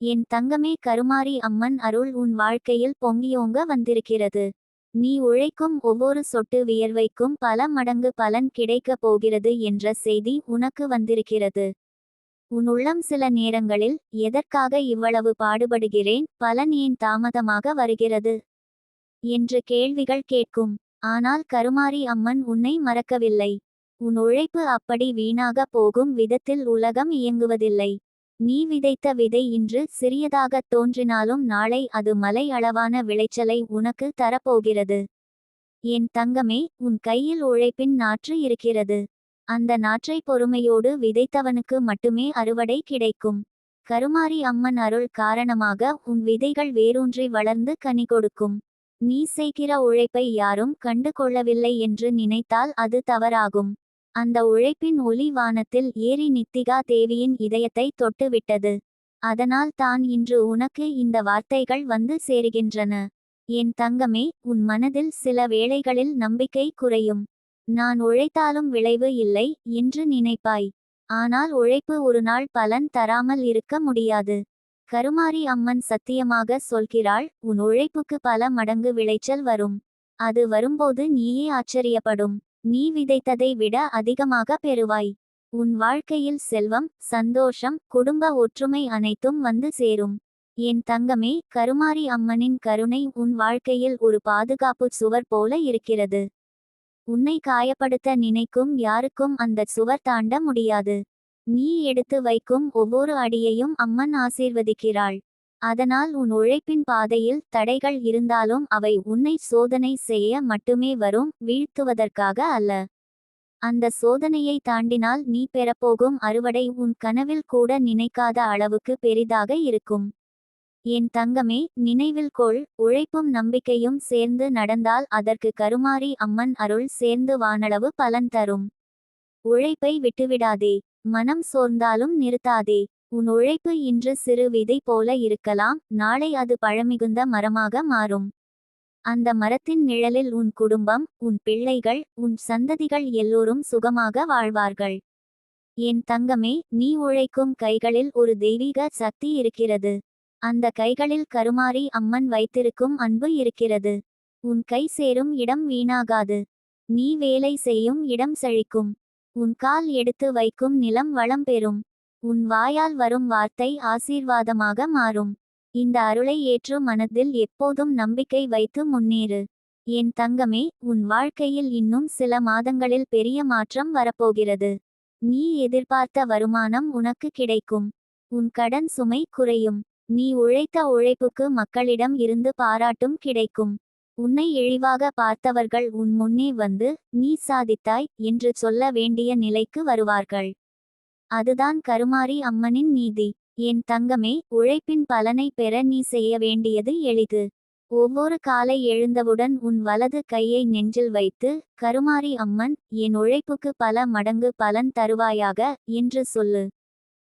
என் தங்கமே கருமாரி அம்மன் அருள் உன் வாழ்க்கையில் பொங்கியோங்க வந்திருக்கிறது. நீ உழைக்கும் ஒவ்வொரு சொட்டு வியர்வைக்கும் பல மடங்கு பலன் கிடைக்கப் போகிறது என்ற செய்தி உனக்கு வந்திருக்கிறது. உன் உள்ளம் சில நேரங்களில் எதற்காக இவ்வளவு பாடுபடுகிறேன் பலன் ஏன் தாமதமாக வருகிறது? என்று கேள்விகள் கேட்கும். ஆனால் கருமாரி அம்மன் உன்னை மறக்கவில்லை. உன் உழைப்பு அப்படி வீணாக போகும் விதத்தில் உலகம் இயங்குவதில்லை. நீ விதைத்த விதை இன்று சிறியதாகத் தோன்றினாலும் நாளை அது மலை அளவான விளைச்சலை உனக்கு தரப்போகிறது. என் தங்கமே உன் கையில் உழைப்பின் நாற்று இருக்கிறது. அந்த நாற்றை பொறுமையோடு விதைத்தவனுக்கு மட்டுமே அறுவடை கிடைக்கும். கருமாரி அம்மன் அருள் காரணமாக உன் விதைகள் வேரூன்றி வளர்ந்து கனி கொடுக்கும். நீ செய்கிற உழைப்பை யாரும் கண்டு கொள்ளவில்லை என்று நினைத்தால் அது தவறாகும். அந்த உழைப்பின் ஒளி வானத்தில் ஏறி நித்திகா தேவியின் இதயத்தை தொட்டுவிட்டது. அதனால் தான் இன்று உனக்கு இந்த வார்த்தைகள் வந்து சேருகின்றன. என் தங்கமே உன் மனதில் சில வேளைகளில் நம்பிக்கை குறையும். நான் உழைத்தாலும் விளைவு இல்லை என்று நினைப்பாய். ஆனால் உழைப்பு ஒரு நாள் பலன் தராமல் இருக்க முடியாது. கருமாரி அம்மன் சத்தியமாக சொல்கிறாள் உன் உழைப்புக்கு பல மடங்கு விளைச்சல் வரும். அது வரும்போது நீயே ஆச்சரியப்படும். நீ விதைத்ததை விட அதிகமாக பெறுவாய். உன் வாழ்க்கையில் செல்வம் சந்தோஷம் குடும்ப ஒற்றுமை அனைத்தும் வந்து சேரும். என் தங்கமே கருமாரி அம்மனின் கருணை உன் வாழ்க்கையில் ஒரு பாதுகாப்பு சுவர் போல இருக்கிறது. உன்னை காயப்படுத்த நினைக்கும் யாருக்கும் அந்த சுவர் தாண்ட முடியாது. நீ எடுத்து வைக்கும் ஒவ்வொரு அடியையும் அம்மன் ஆசீர்வதிக்கிறாள். அதனால் உன் உழைப்பின் பாதையில் தடைகள் இருந்தாலும் அவை உன்னை சோதனை செய்ய மட்டுமே வரும் வீழ்த்துவதற்காக அல்ல. அந்த சோதனையை தாண்டினால் நீ பெறப்போகும் அறுவடை உன் கனவில் கூட நினைக்காத அளவுக்கு பெரிதாக இருக்கும். என் தங்கமே நினைவில் கொள் உழைப்பும் நம்பிக்கையும் சேர்ந்து நடந்தால் அதற்கு கருமாரி அம்மன் அருள் சேர்ந்து வானளவு பலன் தரும். உழைப்பை விட்டுவிடாதே மனம் சோர்ந்தாலும் நிறுத்தாதே. உன் உழைப்பு இன்று சிறு விதை போல இருக்கலாம் நாளை அது பழமிகுந்த மரமாக மாறும். அந்த மரத்தின் நிழலில் உன் குடும்பம் உன் பிள்ளைகள் உன் சந்ததிகள் எல்லோரும் சுகமாக வாழ்வார்கள். என் தங்கமே நீ உழைக்கும் கைகளில் ஒரு தெய்வீக சக்தி இருக்கிறது. அந்த கைகளில் கருமாறி அம்மன் வைத்திருக்கும் அன்பு இருக்கிறது. உன் கை சேரும் இடம் வீணாகாது. நீ வேலை செய்யும் இடம் செழிக்கும். உன் கால் எடுத்து வைக்கும் நிலம் வளம் பெறும். உன் வாயால் வரும் வார்த்தை ஆசீர்வாதமாக மாறும். இந்த அருளை ஏற்று மனதில் எப்போதும் நம்பிக்கை வைத்து முன்னேறு. என் தங்கமே உன் வாழ்க்கையில் இன்னும் சில மாதங்களில் பெரிய மாற்றம் வரப்போகிறது. நீ எதிர்பார்த்த வருமானம் உனக்கு கிடைக்கும். உன் கடன் சுமை குறையும். நீ உழைத்த உழைப்புக்கு மக்களிடம் இருந்து பாராட்டும் கிடைக்கும். உன்னை இழிவாக பார்த்தவர்கள் உன் முன்னே வந்து நீ சாதித்தாய் என்று சொல்ல வேண்டிய நிலைக்கு வருவார்கள். அதுதான் கருமாரி அம்மனின் நீதி. என் தங்கமே உழைப்பின் பலனை பெற நீ செய்ய வேண்டியது எளிது. ஒவ்வொரு காலை எழுந்தவுடன் உன் வலது கையை நெஞ்சில் வைத்து கருமாரி அம்மன் என் உழைப்புக்கு பல மடங்கு பலன் தருவாயாக என்று சொல்லு.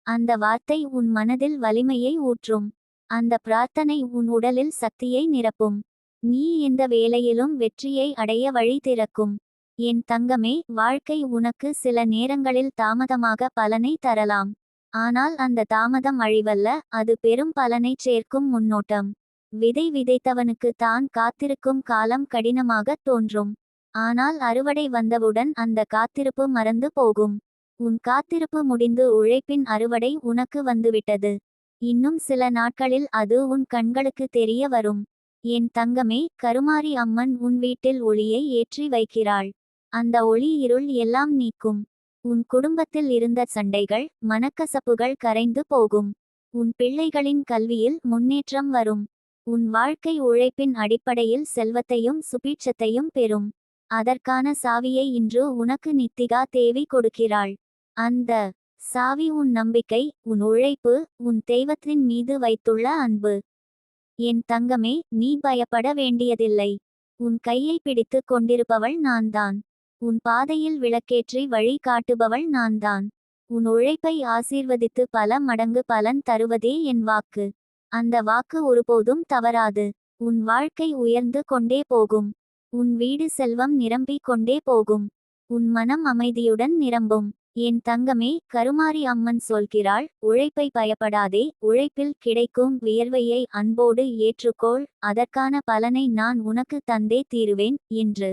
அந்த வார்த்தை உன் மனதில் வலிமையை ஊற்றும். அந்த பிரார்த்தனை உன் உடலில் சக்தியை நிரப்பும். நீ எந்த வேலையிலும் வெற்றியை அடைய வழி திறக்கும். என் தங்கமே வாழ்க்கை உனக்கு சில நேரங்களில் தாமதமாக பலனை தரலாம். ஆனால் அந்த தாமதம் அழிவல்ல அது பெரும் பலனைச் சேர்க்கும் முன்னோட்டம். விதை விதைத்தவனுக்கு தான் காத்திருக்கும் காலம் கடினமாக தோன்றும். ஆனால் அறுவடை வந்தவுடன் அந்த காத்திருப்பு மறந்து போகும். உன் காத்திருப்பு முடிந்து உழைப்பின் அறுவடை உனக்கு வந்துவிட்டது. இன்னும் சில நாட்களில் அது உன் கண்களுக்கு தெரிய வரும். என் தங்கமே கருமாரி அம்மன் உன் வீட்டில் ஒளியை ஏற்றி வைக்கிறாள். அந்த ஒளி இருள் எல்லாம் நீக்கும். உன் குடும்பத்தில் இருந்த சண்டைகள் மனக்கசப்புகள் கரைந்து போகும். உன் பிள்ளைகளின் கல்வியில் முன்னேற்றம் வரும். உன் வாழ்க்கை உழைப்பின் அடிப்படையில் செல்வத்தையும் சுபீட்சத்தையும் பெறும். அதற்கான சாவியை இன்று உனக்கு நித்திகா தேவி கொடுக்கிறாள். அந்த சாவி உன் நம்பிக்கை உன் உழைப்பு உன் தெய்வத்தின் மீது வைத்துள்ள அன்பு. என் தங்கமே நீ பயப்பட வேண்டியதில்லை. உன் கையை பிடித்து கொண்டிருப்பவள் நான்தான். உன் பாதையில் விளக்கேற்றி வழி காட்டுபவள் நான்தான். உன் உழைப்பை ஆசீர்வதித்து பல மடங்கு பலன் தருவதே என் வாக்கு. அந்த வாக்கு ஒருபோதும் தவறாது. உன் வாழ்க்கை உயர்ந்து கொண்டே போகும். உன் வீடு செல்வம் நிரம்பிக் கொண்டே போகும். உன் மனம் அமைதியுடன் நிரம்பும். என் தங்கமே கருமாரி அம்மன் சொல்கிறாள் உழைப்பை பயப்படாதே உழைப்பில் கிடைக்கும் வியர்வையை அன்போடு ஏற்றுக்கோள் அதற்கான பலனை நான் உனக்கு தந்தே தீருவேன் என்று.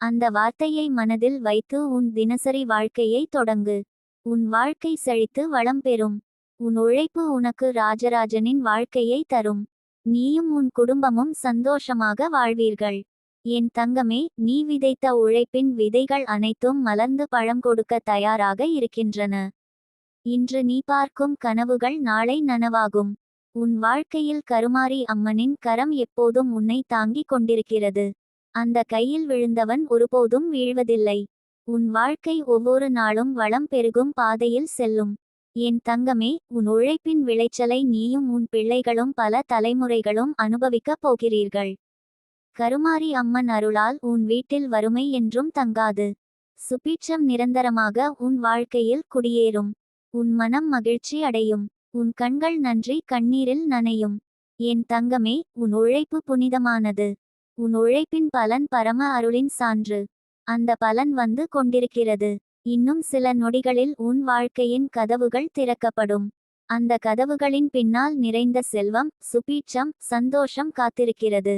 அந்த வார்த்தையை மனதில் வைத்து உன் தினசரி வாழ்க்கையை தொடங்கு. உன் வாழ்க்கை செழித்து வளம் பெறும். உன் உழைப்பு உனக்கு ராஜராஜனின் வாழ்க்கையை தரும். நீயும் உன் குடும்பமும் சந்தோஷமாக வாழ்வீர்கள். என் தங்கமே நீ விதைத்த உழைப்பின் விதைகள் அனைத்தும் மலர்ந்து பழம் கொடுக்க தயாராக இருக்கின்றன. இன்று நீ பார்க்கும் கனவுகள் நாளை நனவாகும். உன் வாழ்க்கையில் கருமாரி அம்மனின் கரம் எப்போதும் உன்னை தாங்கிக் கொண்டிருக்கிறது. அந்த கையில் விழுந்தவன் ஒருபோதும் வீழ்வதில்லை. உன் வாழ்க்கை ஒவ்வொரு நாளும் வளம் பெருகும் பாதையில் செல்லும். என் தங்கமே உன் உழைப்பின் விளைச்சலை நீயும் உன் பிள்ளைகளும் பல தலைமுறைகளும் அனுபவிக்கப் போகிறீர்கள். கருமாரி அம்மன் அருளால் உன் வீட்டில் வறுமை என்றும் தங்காது. சுபீட்சம் நிரந்தரமாக உன் வாழ்க்கையில் குடியேறும். உன் மனம் மகிழ்ச்சி அடையும். உன் கண்கள் நன்றி கண்ணீரில் நனையும். என் தங்கமே உன் உழைப்பு புனிதமானது. உன் உழைப்பின் பலன் பரம அருளின் சான்று. அந்த பலன் வந்து கொண்டிருக்கிறது. இன்னும் சில நொடிகளில் உன் வாழ்க்கையின் கதவுகள் திறக்கப்படும். அந்த கதவுகளின் பின்னால் நிறைந்த செல்வம் சுபீட்சம் சந்தோஷம் காத்திருக்கிறது.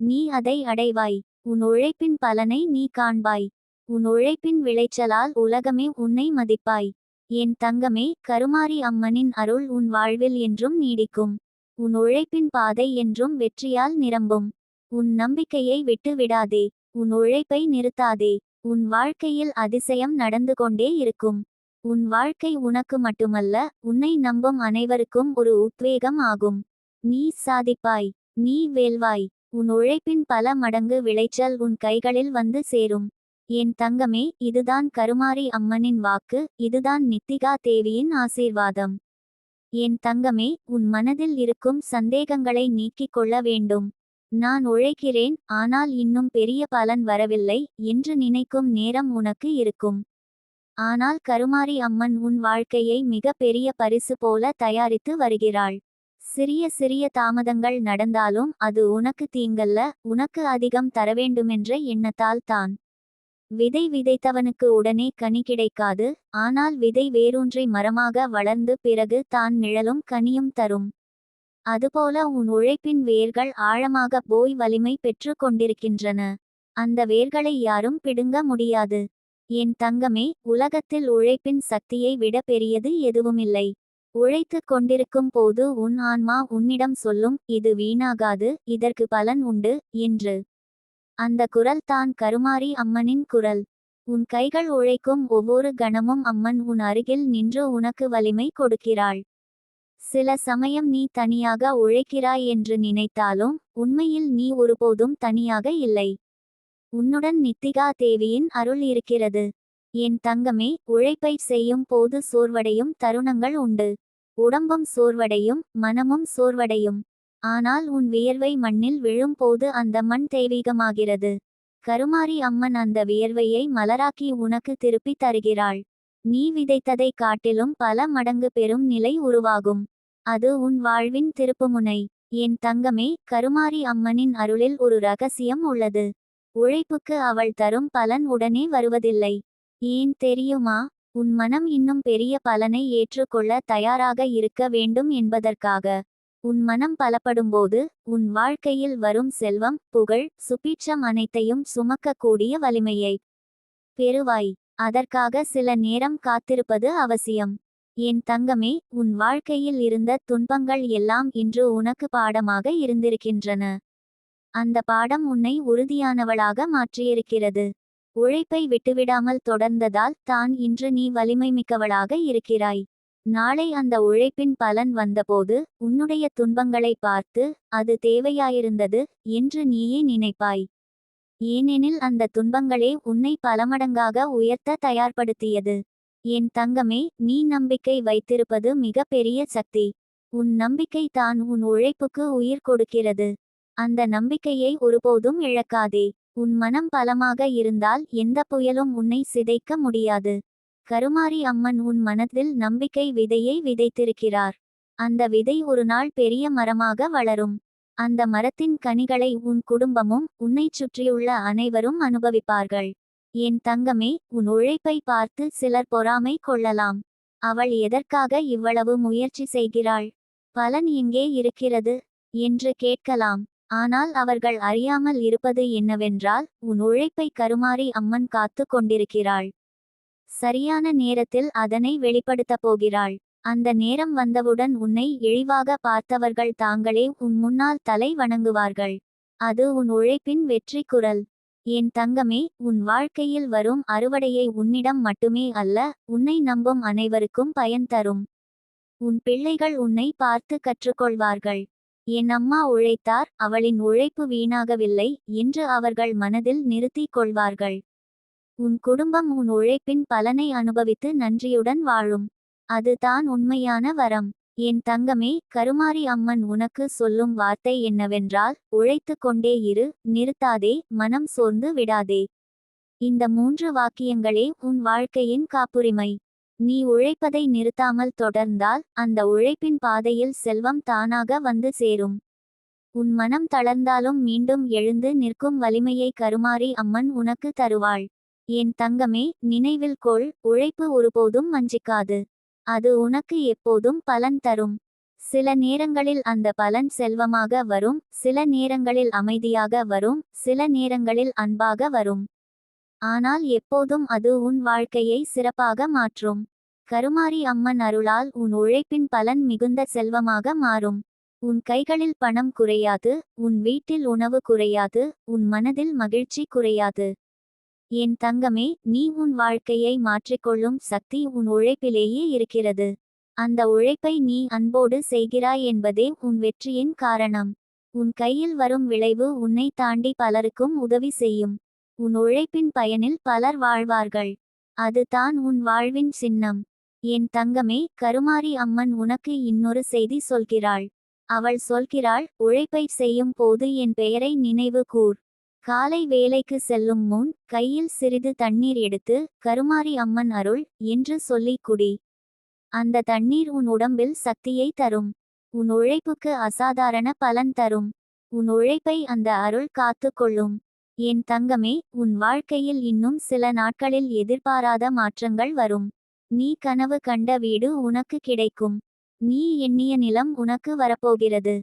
நீ அதை அடைவாய். உன் உழைப்பின் பலனை நீ காண்பாய். உன் உழைப்பின் விளைச்சலால் உலகமே உன்னை மதிப்பாய். என் தங்கமே கருமாரி அம்மனின் அருள் உன் வாழ்வில் என்றும் நீடிக்கும். உன் உழைப்பின் பாதை என்றும் வெற்றியால் நிரம்பும். உன் நம்பிக்கையை விட்டு விடாதே உன் உழைப்பை நிறுத்தாதே உன் வாழ்க்கையில் அதிசயம் நடந்து கொண்டே இருக்கும். உன் வாழ்க்கை உனக்கு மட்டுமல்ல உன்னை நம்பும் அனைவருக்கும் ஒரு உத்வேகம் ஆகும். நீ சாதிப்பாய் நீ வேல்வாய் உன் உழைப்பின் பல மடங்கு விளைச்சல் உன் கைகளில் வந்து சேரும். என் தங்கமே இதுதான் கருமாரி அம்மனின் வாக்கு இதுதான் நித்திகா தேவியின் ஆசீர்வாதம். என் தங்கமே உன் மனதில் இருக்கும் சந்தேகங்களை நீக்கிக் கொள்ள வேண்டும். நான் உழைக்கிறேன் ஆனால் இன்னும் பெரிய பலன் வரவில்லை என்று நினைக்கும் நேரம் உனக்கு இருக்கும். ஆனால் கருமாரி அம்மன் உன் வாழ்க்கையை மிக பெரிய பரிசு போல தயாரித்து வருகிறாள். சிறிய சிறிய தாமதங்கள் நடந்தாலும் அது உனக்கு தீங்கல்ல உனக்கு அதிகம் தரவேண்டுமென்ற எண்ணத்தால் தான். விதை விதைத்தவனுக்கு உடனே கனி கிடைக்காது ஆனால் விதை வேரூன்றி மரமாக வளர்ந்து பிறகு தான் நிழலும் கனியும் தரும். அதுபோல உன் உழைப்பின் வேர்கள் ஆழமாக போய் வலிமை பெற்று கொண்டிருக்கின்றன. அந்த வேர்களை யாரும் பிடுங்க முடியாது. என் தங்கமே உலகத்தில் உழைப்பின் சக்தியை விட பெரியது எதுவுமில்லை. உழைத்து கொண்டிருக்கும் போது உன் ஆன்மா உன்னிடம் சொல்லும் இது வீணாகாது இதற்கு பலன் உண்டு என்று. அந்த குரல் தான் கருமாரி அம்மனின் குரல். உன் கைகள் உழைக்கும் ஒவ்வொரு கணமும் அம்மன் உன் அருகில் நின்று உனக்கு வலிமை கொடுக்கிறாள். சில சமயம் நீ தனியாக உழைக்கிறாய் என்று நினைத்தாலும் உண்மையில் நீ ஒருபோதும் தனியாக இல்லை. உன்னுடன் நித்திகா தேவியின் அருள் இருக்கிறது. என் தங்கமே உழைப்பை செய்யும் போது சோர்வடையும் தருணங்கள் உண்டு. உடம்பும் சோர்வடையும் மனமும் சோர்வடையும். ஆனால் உன் வியர்வை மண்ணில் விழும்போது அந்த மண் தெய்வீகமாகிறது. கருமாரி அம்மன் அந்த வியர்வையை மலராக்கி உனக்கு திருப்பி தருகிறாள். நீ விதைத்ததை காட்டிலும் பல மடங்கு பெறும் நிலை உருவாகும். அது உன் வாழ்வின் திருப்புமுனை. என் தங்கமே கருமாரி அம்மனின் அருளில் ஒரு ரகசியம் உள்ளது. உழைப்புக்கு அவள் தரும் பலன் உடனே வருவதில்லை. ஏன் தெரியுமா? உன் மனம் இன்னும் பெரிய பலனை ஏற்றுக்கொள்ள தயாராக இருக்க வேண்டும் என்பதற்காக. உன் மனம் பலப்படும்போது உன் வாழ்க்கையில் வரும் செல்வம் புகழ் சுபீட்சம் அனைத்தையும் சுமக்கக்கூடிய வலிமையை பெறுவாய். அதற்காக சில நேரம் காத்திருப்பது அவசியம். என் தங்கமே உன் வாழ்க்கையில் இருந்த துன்பங்கள் எல்லாம் இன்று உனக்கு பாடமாக இருந்திருக்கின்றன. அந்த பாடம் உன்னை உறுதியானவளாக மாற்றியிருக்கிறது. உழைப்பை விட்டுவிடாமல் தொடர்ந்ததால் தான் இன்று நீ வலிமை மிக்கவளாக இருக்கிறாய். நாளை அந்த உழைப்பின் பலன் வந்தபோது உன்னுடைய துன்பங்களை பார்த்து அது தேவையாயிருந்தது என்று நீயே நினைப்பாய். ஏனெனில் அந்த துன்பங்களே உன்னை பலமடங்காக உயர்த்த தயார்படுத்தியது. என் தங்கமே நீ நம்பிக்கை வைத்திருப்பது மிக பெரிய சக்தி. உன் நம்பிக்கை தான் உன் உழைப்புக்கு உயிர் கொடுக்கிறது. அந்த நம்பிக்கையை ஒருபோதும் இழக்காதே. உன் மனம் பலமாக இருந்தால் எந்த புயலும் உன்னை சிதைக்க முடியாது. கருமாரி அம்மன் உன் மனத்தில் நம்பிக்கை விதையை விதைத்திருக்கிறார். அந்த விதை ஒரு நாள் பெரிய மரமாக வளரும். அந்த மரத்தின் கனிகளை உன் குடும்பமும் உன்னைச் சுற்றியுள்ள அனைவரும் அனுபவிப்பார்கள். என் தங்கமே உன் உழைப்பை பார்த்து சிலர் பொறாமை கொள்ளலாம். அவள் எதற்காக இவ்வளவு முயற்சி செய்கிறாள்? பலன் எங்கே இருக்கிறது? என்று கேட்கலாம். ஆனால் அவர்கள் அறியாமல் இருப்பது என்னவென்றால் உன் உழைப்பை கருமாறி அம்மன் காத்து கொண்டிருக்கிறாள். சரியான நேரத்தில் அதனை வெளிப்படுத்தப் போகிறாள். அந்த நேரம் வந்தவுடன் உன்னை இழிவாக பார்த்தவர்கள் தாங்களே உன் முன்னால் தலை வணங்குவார்கள். அது உன் உழைப்பின் வெற்றி குரல். என் தங்கமே உன் வாழ்க்கையில் வரும் அறுவடையை உன்னிடம் மட்டுமே அல்ல உன்னை நம்பும் அனைவருக்கும் பயன் தரும். உன் பிள்ளைகள் உன்னை பார்த்து கற்றுக்கொள்வார்கள். என் அம்மா உழைத்தார் அவளின் உழைப்பு வீணாகவில்லை என்று அவர்கள் மனதில் நிறுத்திக் கொள்வார்கள். உன் குடும்பம் உன் உழைப்பின் பலனை அனுபவித்து நன்றியுடன் வாழும். அதுதான் உண்மையான வரம். என் தங்கமே கருமாரி அம்மன் உனக்கு சொல்லும் வார்த்தை என்னவென்றால் உழைத்து கொண்டே இரு நிறுத்தாதே மனம் சோர்ந்து விடாதே. இந்த மூன்று வாக்கியங்களே உன் வாழ்க்கையின் காப்புரிமை. நீ உழைப்பதை நிறுத்தாமல் தொடர்ந்தால் அந்த உழைப்பின் பாதையில் செல்வம் தானாக வந்து சேரும். உன் மனம் தளர்ந்தாலும் மீண்டும் எழுந்து நிற்கும் வலிமையை கருமாரி அம்மன் உனக்கு தருவாள். என் தங்கமே நினைவில் கொள் உழைப்பு ஒருபோதும் வஞ்சிக்காது. அது உனக்கு எப்போதும் பலன் தரும். சில நேரங்களில் அந்த பலன் செல்வமாக வரும் சில நேரங்களில் அமைதியாக வரும் சில நேரங்களில் அன்பாக வரும். ஆனால் எப்போதும் அது உன் வாழ்க்கையை சிறப்பாக மாற்றும். கருமாரி அம்மன் அருளால் உன் உழைப்பின் பலன் மிகுந்த செல்வமாக மாறும். உன் கைகளில் பணம் குறையாது உன் வீட்டில் உணவு குறையாது உன் மனதில் மகிழ்ச்சி குறையாது. என் தங்கமே நீ உன் வாழ்க்கையை மாற்றிக்கொள்ளும் சக்தி உன் உழைப்பிலேயே இருக்கிறது. அந்த உழைப்பை நீ அன்போடு செய்கிறாய் என்பதே உன் வெற்றியின் காரணம். உன் கையில் வரும் விளைவு உன்னை தாண்டி பலருக்கும் உதவி செய்யும். உன் உழைப்பின் பயனில் பலர் வாழ்வார்கள். அதுதான் உன் வாழ்வின் சின்னம். என் தங்கமே கருமாரி அம்மன் உனக்கு இன்னொரு செய்தி சொல்கிறாள். அவள் சொல்கிறாள் உழைப்பை செய்யும் போது என் பெயரை நினைவு கூர். காலை வேலைக்கு செல்லும் முன் கையில் சிறிது தண்ணீர் எடுத்து கருமாரி அம்மன் அருள் என்று சொல்லி குடி. அந்த தண்ணீர் உன் உடம்பில் சக்தியை தரும். உன் உழைப்புக்கு அசாதாரண பலன் தரும். உன் உழைப்பை அந்த அருள் காத்து கொள்ளும். என் தங்கமே உன் வாழ்க்கையில் இன்னும் சில நாட்களில் எதிர்பாராத மாற்றங்கள் வரும். நீ கனவு கண்ட வீடு உனக்கு கிடைக்கும். நீ எண்ணிய நிலம் உனக்கு வரப்போகிறது.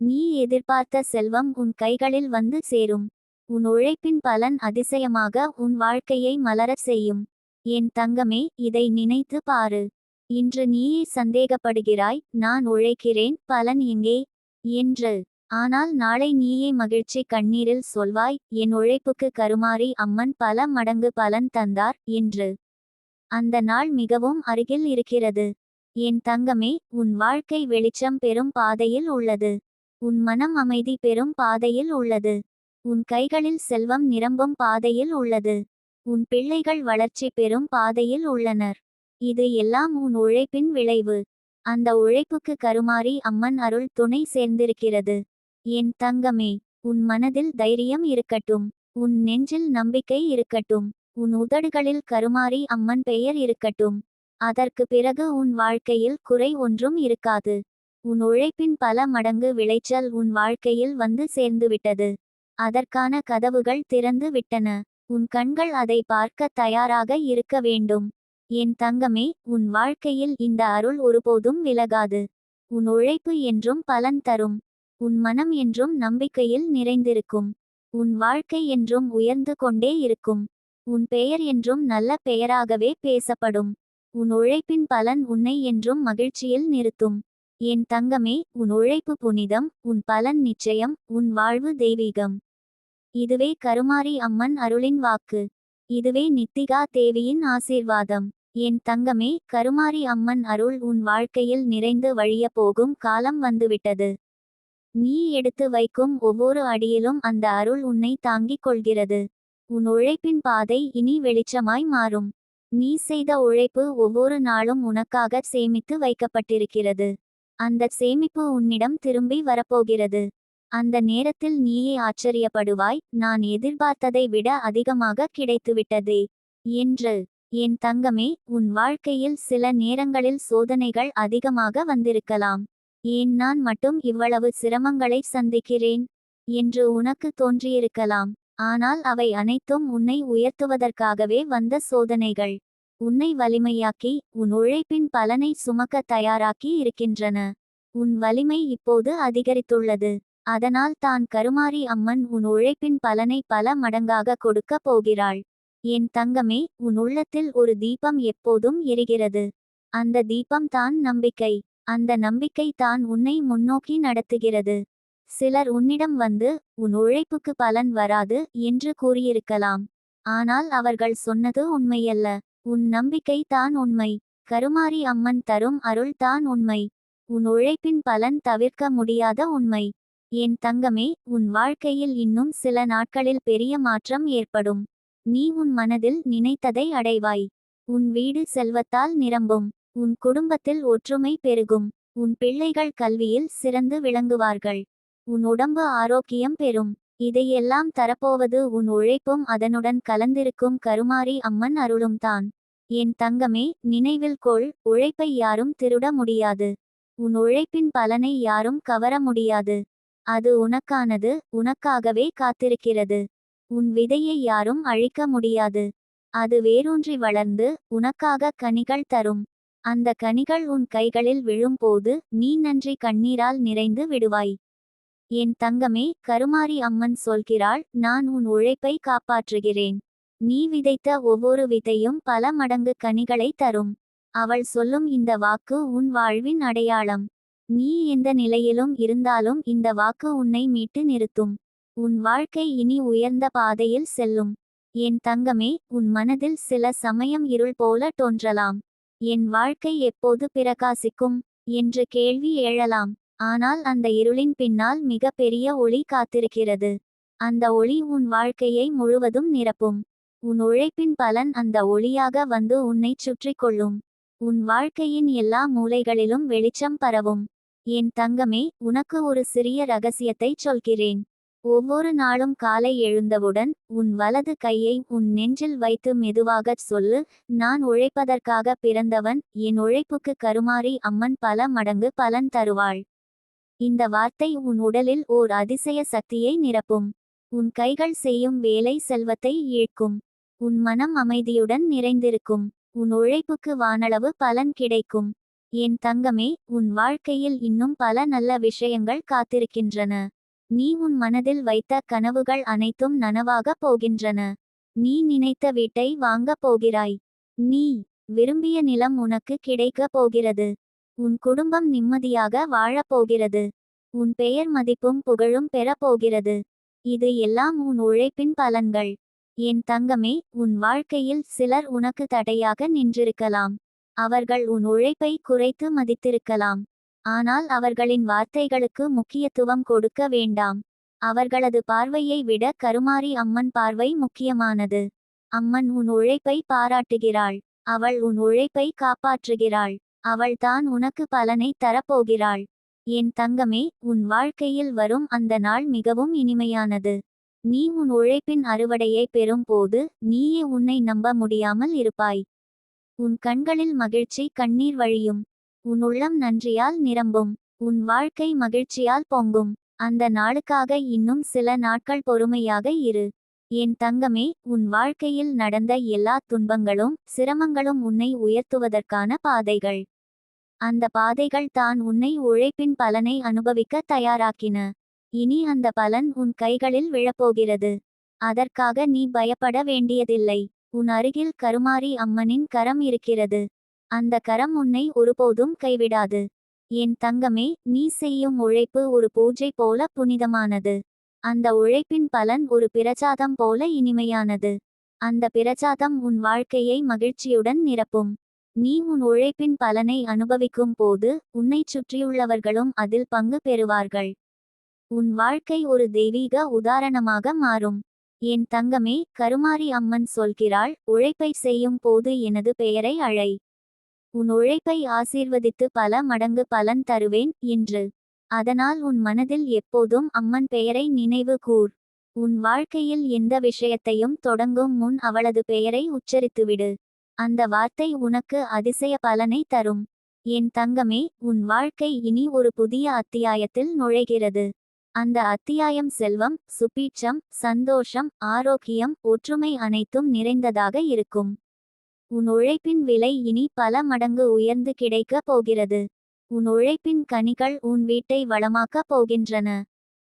நீ எதிர்பார்த்த செல்வம் உன் கைகளில் வந்து சேரும். உன் உழைப்பின் பலன் அதிசயமாக உன் வாழ்க்கையை மலரச் செய்யும். என் தங்கமே இதை நினைத்து பாரு. இன்று நீயே சந்தேகப்படுகிறாய் நான் உழைக்கிறேன் பலன் எங்கே? என்று. ஆனால் நாளை நீயே மகிழ்ச்சி கண்ணீரில் சொல்வாய் என் உழைப்புக்கு கருமாறி அம்மன் பல மடங்கு பலன் தந்தார் என்று. அந்த நாள் மிகவும் அருகில் இருக்கிறது. என் தங்கமே உன் வாழ்க்கை வெளிச்சம் பெறும் பாதையில் உள்ளது. உன் மனம் அமைதி பெறும் பாதையில் உள்ளது. உன் கைகளில் செல்வம் நிரம்பும் பாதையில் உள்ளது. உன் பிள்ளைகள் வளர்ச்சி பெறும் பாதையில் உள்ளனர். இது எல்லாம் உன் உழைப்பின் விளைவு. அந்த உழைப்புக்கு கருமாறி அம்மன் அருள் துணை சேர்ந்திருக்கிறது. என் தங்கமே உன் மனதில் தைரியம் இருக்கட்டும். உன் நெஞ்சில் நம்பிக்கை இருக்கட்டும். உன் உதடுகளில் கருமாறி அம்மன் பெயர் இருக்கட்டும். அதற்கு பிறகு உன் வாழ்க்கையில் குறை ஒன்றும் இருக்காது. உன் உழைப்பின் பல மடங்கு விளைச்சல் உன் வாழ்க்கையில் வந்து சேர்ந்துவிட்டது. அதற்கான கதவுகள் திறந்து விட்டன. உன் கண்கள் அதை பார்க்க தயாராக இருக்க வேண்டும். என் தங்கமே உன் வாழ்க்கையில் இந்த அருள் ஒருபோதும் விலகாது. உன் உழைப்பு என்றும் பலன் தரும். உன் மனம் என்றும் நம்பிக்கையில் நிறைந்திருக்கும். உன் வாழ்க்கை என்றும் உயர்ந்து கொண்டே இருக்கும். உன் பெயர் என்றும் நல்ல பெயராகவே பேசப்படும். உன் உழைப்பின் பலன் உன்னை என்றும் மகிழ்ச்சியில் நிறுத்தும். என் தங்கமே உன் உழைப்பு புனிதம் உன் பலன் நிச்சயம் உன் வாழ்வு தெய்வீகம். இதுவே கருமாரி அம்மன் அருளின் வாக்கு. இதுவே நித்திகா தேவியின் ஆசீர்வாதம். என் தங்கமே கருமாரி அம்மன் அருள் உன் வாழ்க்கையில் நிறைந்து வழிய போகும் காலம் வந்துவிட்டது. நீ எடுத்து வைக்கும் ஒவ்வொரு அடியிலும் அந்த அருள் உன்னை தாங்கிக் கொள்கிறது. உன் உழைப்பின் பாதை இனி வெளிச்சமாய் மாறும். நீ செய்த உழைப்பு ஒவ்வொரு நாளும் உனக்காக சேமித்து வைக்கப்பட்டிருக்கிறது. அந்த சேமிப்பு உன்னிடம் திரும்பி வரப்போகிறது. அந்த நேரத்தில் நீயே ஆச்சரியப்படுவாய். நான் எதிர்பார்த்ததை விட அதிகமாக கிடைத்துவிட்டதே என்று. என் தங்கமே உன் வாழ்க்கையில் சில நேரங்களில் சோதனைகள் அதிகமாக வந்திருக்கலாம். ஏன் நான் மட்டும் இவ்வளவு சிரமங்களை சந்திக்கிறேன் என்று உனக்கு தோன்றியிருக்கலாம். ஆனால் அவை அனைத்தும் உன்னை உயர்த்துவதற்காகவே வந்த சோதனைகள். உன்னை வலிமையாக்கி உன் உழைப்பின் பலனை சுமக்க தயாராக்கி இருக்கின்றன. உன் வலிமை இப்போது அதிகரித்துள்ளது. அதனால் தான் கருமாரி அம்மன் உன் உழைப்பின் பலனை பல மடங்காக கொடுக்கப் போகிறாள். என் தங்கமே உன் உள்ளத்தில் ஒரு தீபம் எப்போதும் எரிகிறது. அந்த தீபம் தான் நம்பிக்கை. அந்த நம்பிக்கை தான் உன்னை முன்னோக்கி நடத்துகிறது. சிலர் உன்னிடம் வந்து உன் உழைப்புக்கு பலன் வராது என்று கூறியிருக்கலாம். ஆனால் அவர்கள் சொன்னது உண்மையல்ல. உன் நம்பிக்கை தான் உண்மை. கருமாரி அம்மன் தரும் அருள் தான் உண்மை. உன் உழைப்பின் பலன் தவிர்க்க முடியாத உண்மை. என் தங்கமே உன் வாழ்க்கையில் இன்னும் சில நாட்களில் பெரிய மாற்றம் ஏற்படும். நீ உன் மனதில் நினைத்ததை அடைவாய். உன் வீடு செல்வத்தால் நிரம்பும். உன் குடும்பத்தில் ஒற்றுமை பெருகும். உன் பிள்ளைகள் கல்வியில் சிறந்து விளங்குவார்கள். உன் உடம்பு ஆரோக்கியம் பெறும். இதையெல்லாம் தரப்போவது உன் உழைப்பும் அதனுடன் கலந்திருக்கும் கருமாரி அம்மன் அருளும் தான். என் தங்கமே நினைவில் கொள் உழைப்பை யாரும் திருட முடியாது. உன் உழைப்பின் பலனை யாரும் கவர முடியாது. அது உனக்கானது உனக்காகவே காத்திருக்கிறது. உன் விதையை யாரும் அழிக்க முடியாது. அது வேரூன்றி வளர்ந்து உனக்காக கனிகள் தரும். அந்த கனிகள் உன் கைகளில் விழும்போது நீ நன்றி கண்ணீரால் நிறைந்து விடுவாய். என் தங்கமே கருமாரி அம்மன் சொல்கிறாள் நான் உன் உழைப்பை காப்பாற்றுகிறேன். நீ விதைத்த ஒவ்வொரு விதையும் பல மடங்கு கனிகளை தரும். அவள் சொல்லும் இந்த வாக்கு உன் வாழ்வின் அடையாளம். நீ எந்த நிலையிலும் இருந்தாலும் இந்த வாக்கு உன்னை மீட்டு நிறுத்தும். உன் வாழ்க்கை இனி உயர்ந்த பாதையில் செல்லும். என் தங்கமே உன் மனதில் சில சமயம் இருள் போல தோன்றலாம். என் வாழ்க்கை எப்போது பிரகாசிக்கும்? என்று கேள்வி எழலாம். ஆனால் அந்த இருளின் பின்னால் மிக பெரிய ஒளி காத்திருக்கிறது. அந்த ஒளி உன் வாழ்க்கையை முழுவதும் நிரப்பும். உன் உழைப்பின் பலன் அந்த ஒளியாக வந்து உன்னை சுற்றி கொள்ளும். உன் வாழ்க்கையின் எல்லா மூலைகளிலும் வெளிச்சம் பரவும். என் தங்கமே உனக்கு ஒரு சிறிய ரகசியத்தை சொல்கிறேன். ஒவ்வொரு நாளும் காலை எழுந்தவுடன் உன் வலது கையை உன் நெஞ்சில் வைத்து மெதுவாகச் சொல்லு நான் உழைப்பதற்காக பிறந்தவன் என் உழைப்புக்கு கருமாறி அம்மன் பல மடங்கு பலன் தருவாள். இந்த வார்த்தை உன் உடலில் ஓர் அதிசய சக்தியை நிரப்பும். உன் கைகள் செய்யும் வேலை செல்வத்தை ஈழ்க்கும் உன் மனம் அமைதியுடன் நிறைந்திருக்கும். உன் உழைப்புக்கு வானளவு பலன் கிடைக்கும். என் தங்கமே உன் வாழ்க்கையில் இன்னும் பல நல்ல விஷயங்கள் காத்திருக்கின்றன. நீ உன் மனதில் வைத்த கனவுகள் அனைத்தும் நனவாக போகின்றன. நீ நினைத்த வீட்டை வாங்கப் போகிறாய். நீ விரும்பிய நிலம் உனக்கு கிடைக்கப் போகிறது. உன் குடும்பம் நிம்மதியாக வாழப் போகிறது. உன் பெயர் மதிப்பும் புகழும் பெறப் போகிறது. இது எல்லாம் உன் உழைப்பின் பலன்கள். என் தங்கமே உன் வாழ்க்கையில் சிலர் உனக்கு தடையாக நின்றிருக்கலாம். அவர்கள் உன் உழைப்பை குறைத்து மதித்திருக்கலாம். ஆனால் அவர்களின் வார்த்தைகளுக்கு முக்கியத்துவம் கொடுக்க வேண்டாம். அவர்களது பார்வையை விட கருமாரி அம்மன் பார்வை முக்கியமானது. அம்மன் உன் உழைப்பை பாராட்டுகிறாள். அவள் உன் உழைப்பை காப்பாற்றுகிறாள். அவள் தான் உனக்கு பலனை தரப்போகிறாள். என் தங்கமே உன் வாழ்க்கையில் வரும் அந்த நாள் மிகவும் இனிமையானது. நீ உன் உழைப்பின் அறுவடையை பெறும் போது நீயே உன்னை நம்ப முடியாமல் இருப்பாய். உன் கண்களில் மகிழ்ச்சி கண்ணீர் வழியும். உன் உள்ளம் நன்றியால் நிரம்பும். உன் வாழ்க்கை மகிழ்ச்சியால் பொங்கும். அந்த நாளுக்காக இன்னும் சில நாட்கள் பொறுமையாக இரு. என் தங்கமே உன் வாழ்க்கையில் நடந்த எல்லா துன்பங்களும் சிரமங்களும் உன்னை உயர்த்துவதற்கான பாதைகள். அந்த பாதைகள் தான் உன்னை உழைப்பின் பலனை அனுபவிக்க தயாராக்கின. இனி அந்த பலன் உன் கைகளில் விழப்போகிறது. அதற்காக நீ பயப்பட வேண்டியதில்லை. உன் அருகில் கருமாரி அம்மனின் கரம் இருக்கிறது. அந்த கரம் உன்னை ஒருபோதும் கைவிடாது. என் தங்கமே நீ செய்யும் உழைப்பு ஒரு பூஜை போல புனிதமானது. அந்த உழைப்பின் பலன் ஒரு பிரச்சாதம் போல இனிமையானது. அந்த பிரச்சாதம் உன் வாழ்க்கையை மகிழ்ச்சியுடன் நிரப்பும். நீ உன் உழைப்பின் பலனை அனுபவிக்கும் போது உன்னைச் சுற்றியுள்ளவர்களும் அதில் பங்கு பெறுவார்கள். உன் வாழ்க்கை ஒரு தெய்வீக உதாரணமாக மாறும். என் தங்கமே கருமாரி அம்மன் சொல்கிறாள் உழைப்பை செய்யும் போது எனது பெயரை அழை. உன் உழைப்பை ஆசீர்வதித்து பல மடங்கு பலன் தருவேன் என்று. அதனால் உன் மனதில் எப்போதும் அம்மன் பெயரை நினைவு கூர். உன் வாழ்க்கையில் எந்த விஷயத்தையும் தொடங்கும் முன் அவளது பெயரை உச்சரித்துவிடு. அந்த வார்த்தை உனக்கு அதிசய பலனை தரும். என் தங்கமே உன் வாழ்க்கை இனி ஒரு புதிய அத்தியாயத்தில் நுழைகிறது. அந்த அத்தியாயம் செல்வம் சுபீட்சம் சந்தோஷம் ஆரோக்கியம் ஒற்றுமை அனைத்தும் நிறைந்ததாக இருக்கும். உன் உழைப்பின் விலை இனி பல மடங்கு உயர்ந்து கிடைக்கப் போகிறது. உன் உழைப்பின் கனிகள் உன் வீட்டை வளமாக்கப் போகின்றன.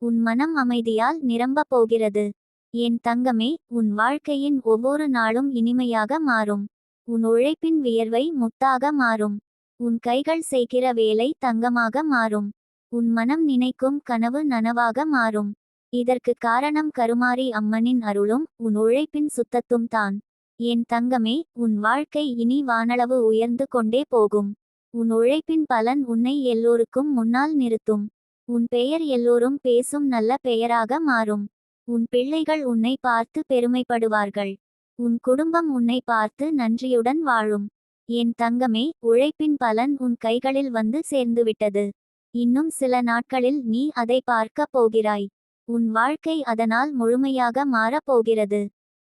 உன் மனம் அமைதியால் நிரம்பப் போகிறது. என் தங்கமே உன் வாழ்க்கையின் ஒவ்வொரு நாளும் இனிமையாக மாறும். உன் உழைப்பின் வியர்வை முத்தாக மாறும். உன் கைகள் செய்கிற வேலை தங்கமாக மாறும். உன் மனம் நினைக்கும் கனவு நனவாக மாறும். இதற்கு காரணம் கருமாரி அம்மனின் அருளும் உன் உழைப்பின் சுத்தத்தும் தான். என் தங்கமே உன் வாழ்க்கை இனி வானளவு உயர்ந்து கொண்டே போகும். உன் உழைப்பின் பலன் உன்னை எல்லோருக்கும் முன்னால் நிறுத்தும். உன் பெயர் எல்லோரும் பேசும் நல்ல பெயராக மாறும். உன் பிள்ளைகள் உன்னை பார்த்து பெருமைப்படுவார்கள். உன் குடும்பம் உன்னை பார்த்து நன்றியுடன் வாழும். என் தங்கமே உழைப்பின் பலன் உன் கைகளில் வந்து சேர்ந்துவிட்டது. இன்னும் சில நாட்களில் நீ அதை பார்க்கப் போகிறாய். உன் வாழ்க்கை அதனால் முழுமையாக மாறப் போகிறது.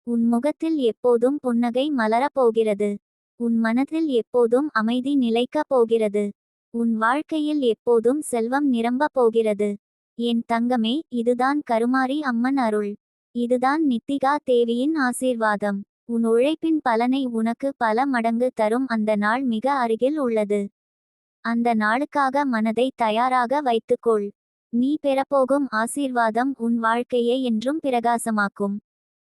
உன் முகத்தில் எப்போதும் புன்னகை மலரப் போகிறது. உன் மனதில் எப்போதும் அமைதி நிலைக்கப் போகிறது. உன் வாழ்க்கையில் எப்போதும் செல்வம் நிரம்பப் போகிறது. என் தங்கமே இதுதான் கருமாரி அம்மன் அருள். இதுதான் நித்திகா தேவியின் ஆசீர்வாதம். உன் உழைப்பின் பலனை உனக்கு பல மடங்கு தரும். அந்த நாள் மிக அருகில் உள்ளது. அந்த நாளுக்காக மனதை தயாராக வைத்துக்கொள். நீ பெறப்போகும் ஆசீர்வாதம் உன் வாழ்க்கையை என்றும் பிரகாசமாக்கும்.